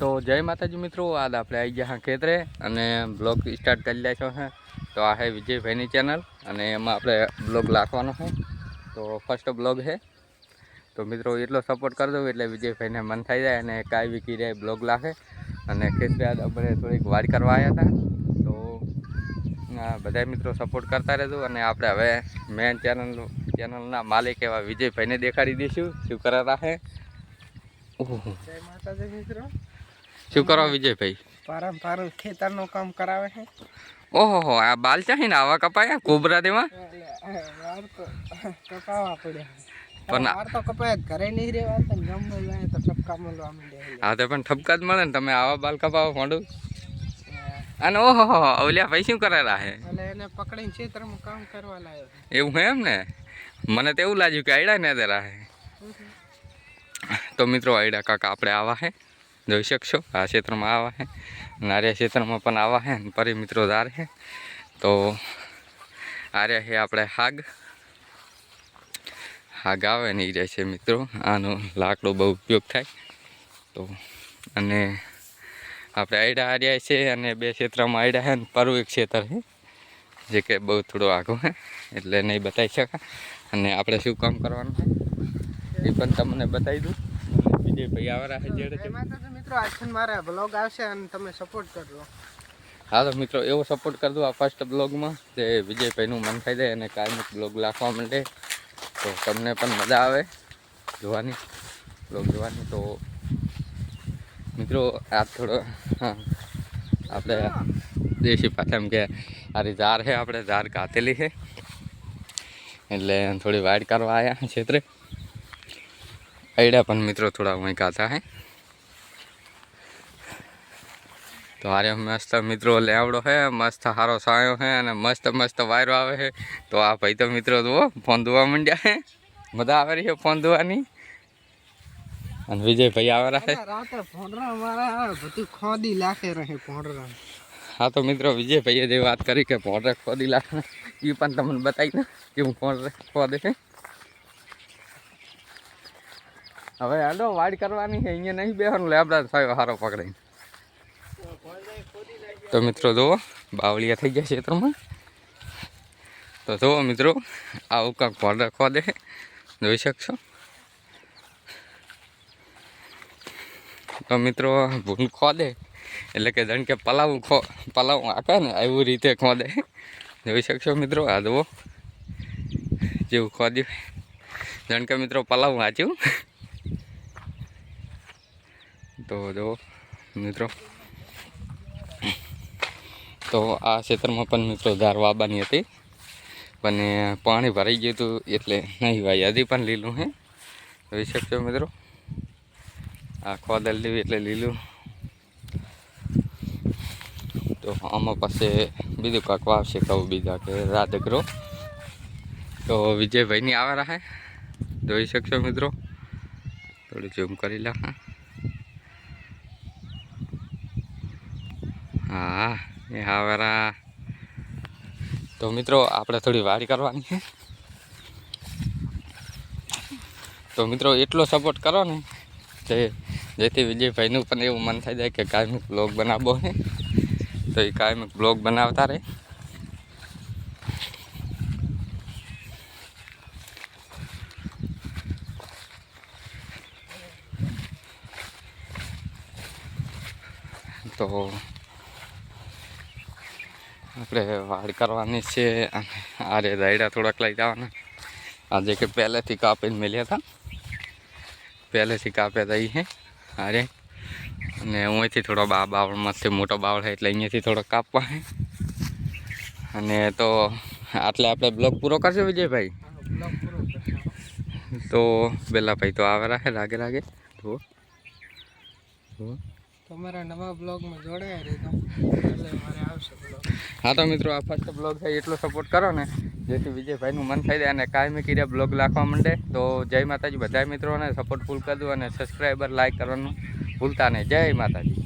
તો જય માતાજી મિત્રો, આજ આપણે આવી ગયા હા ખેતરે અને બ્લોગ સ્ટાર્ટ કરી લ્યા છો. હે તો આ છે વિજયભાઈની ચેનલ અને એમાં આપણે બ્લોગ લાખવાનો છે. તો ફર્સ્ટ બ્લોગ છે. તો મિત્રો, એટલો સપોર્ટ કરી દઉં એટલે વિજયભાઈને મન થઈ જાય અને કાંઈ વીકી જાય બ્લોગ લાખે. અને ખેતરે આજ આપણે થોડીક વાડ કરવા આવ્યા હતા. તો બધા મિત્રો સપોર્ટ કરતા રહેજો અને આપણે હવે મેન ચેનલ ચેનલના માલિક એવા વિજયભાઈને દેખાડી દઈશું. શું કરે રાખે જય માતાજી મિત્રો. શું કરો વિજયભાઈ? પારંપરિક ખેતરનું કામ કરાવે છે. ઓહો આ બાલ ચાહી ને આવા કપાયા કોબરા તો કપાવા પડ્યા પણ વાર તો કપાય ઘરે નહીં રહેવા તો ગમે જાય તો ટપકા મળવા માંડે હા તો પણ ઠપકા જ મળે ને તમે આવા બાલ કપાવા મોઢું અને ઓહો ઓલ્યા ભાઈ શું કરેલા હે? એટલે એને પકડીને ખેતરમાં કામ કરવા લાવ્યો એવું હે એમ ને? મને તો એવું લાગ્યું કે આયડા ને દેરા હે. તો મિત્રો આયડા કાકા આપણે આવા હે. જોઈ શકશો. આ ક્ષેત્રમાં આવા હે. નારિયા ક્ષેત્રમાં પણ આવા હે ને પરી મિત્રો ધાર હે. તો આર્યા છે આપણે હાગ. હાગ આવે ને એ રહે છે મિત્રો. આનો લાકડો બહુ ઉપયોગ થાય. તો અને આપણે આયડા આર્યા છે અને બે ક્ષેત્રમાં આયડા છે ને પરુ એક ક્ષેત્ર છે જે કે બહુ થોડો આગો છે એટલે નહીં બતાવી શકાય. અને આપણે શું કામ કરવાનું છે એ પણ તમને બતાવી દઉં. અને ભાઈ આવરા છે જેડે છે જય તો મિત્રો આજથી મારા બ્લોગ આવશે અને તમે સપોર્ટ કરજો. હા તો મિત્રો એવો સપોર્ટ કરજો આ ફર્સ્ટ બ્લોગમાં જે વિજયભાઈનું મન થઈ જાય અને કાયમિક બ્લોગ લાખવા માંડે. તો તમને પણ મજા આવે જોવાની બ્લોગ જોવાની. તો મિત્રો આ થોડો આપણે દેશી ભાષામાં કે આરી ઝાર છે આપણે ઝાર કાતેલી છે. એટલે થોડી વાઇડ કરવા આવ્યા ક્ષેત્રે. આઈડિયા પણ મિત્રો થોડા વहीं કાતા હે તો આરે મસ્ત મિત્રો લેવડો હે મસ્ત સારો સાયો હે અને મસ્ત મસ્ત વાયરો આવે છે તો આ ભાઈ તો મિત્રો જુઓ ફોન ધોવા માંડ્યા હે મજા આવે રહી છે ફોન ધોવાની અને વિજયભાઈ આવે રહે અને રાતે ભોંડરા મારા બધું ખોદી લાખે રહે ભોંડરા હા તો મિત્રો વિજયભાઈએ જે વાત કરી કે પોડરે ખોદી લાગે એ પણ તમને બતાવી ને કે હું પોડરે ખોદે છે હવે હાલો, વાડ કરવાની છે, અહીંયા નહીં બેવાનું લેબડા થયો હારો પકડીને તો મિત્રો જુઓ, બાવળિયા થઈ ગયા ક્ષેત્રમાં તો જુઓ મિત્રો, આવું કાંક પોડર ખોદે જોઈ શકશો. તો મિત્રો, ભૂલ ખોદે એટલે કે જાણ કે પલાવું ખો, પલાવું આપે ને એવું રીતે ખોદે જોઈ શકશો મિત્રો, આ જુઓ, જેવું ખોદ્યું જાણ કે મિત્રો, પલાવું વાંચ્યું. તો જુઓ, મિત્રો. તો આ ક્ષેત્રમાં પણ મિત્રો ધાર વાબાની હતી. પણ પાણી ભરાઈ ગયું હતું એટલે નહીં ભાઈ, હજી પણ લીલું હે. જોઈ શકશો મિત્રો? આ ખોદલ લેવી એટલે લીલું. તો આમાં પાસે બીજું કાંક વાવશે કહું બીજા કે રાધગરો તો વિજયભાઈની આવા રહે જોઈ શકશો મિત્રો? થોડું ઝૂમ કરી લા, હા. એ હાવેરા તો મિત્રો, આપણે થોડી વાડી કરવાની છે. તો મિત્રો, એટલો સપોર્ટ કરો ને કે જેથી વિજયભાઈનું પણ એવું મન થઈ જાય કે કાયમિક બ્લોગ બનાવવો ને. તો એ કાયમિક બ્લોગ બનાવતા રહે. તો આપણે વાડ કરવાની છે અને આરે રાયડા થોડાક લઈ જવાના. આજે કે પહેલેથી કાપીને મેલ્યા હતા. પહેલેથી કાપ્યા હતા અહીં હે અરે અને અહીંથી થોડો બા, બાવળમાંથી મોટો બાવળ છે એટલે અહીંયાથી થોડો કાપવા છે અને તો આટલે આપણે બ્લોગ પૂરો કરશે વિજયભાઈ. તો પેલા ભાઈ તો આવે રાખે લાગે લાગે જુઓ. તમારા નવા બ્લોગમાં જોડાયા રહેજો. એટલે મારે આવશે બ્લોગ. હા તો મિત્રો, આ ફર્સ્ટ બ્લોગ થાય એટલો સપોર્ટ કરો ને. જેથી વિજયભાઈનું મન થઈ જાય અને કાયમી કર્યા બ્લોગ લાખવા માંડે. તો જય માતાજી બધા મિત્રોને સપોર્ટ ફૂલ કરી દો અને સબસ્ક્રાઈબર લાઈક કરવાનું ભૂલતા નહીં. જય માતાજી.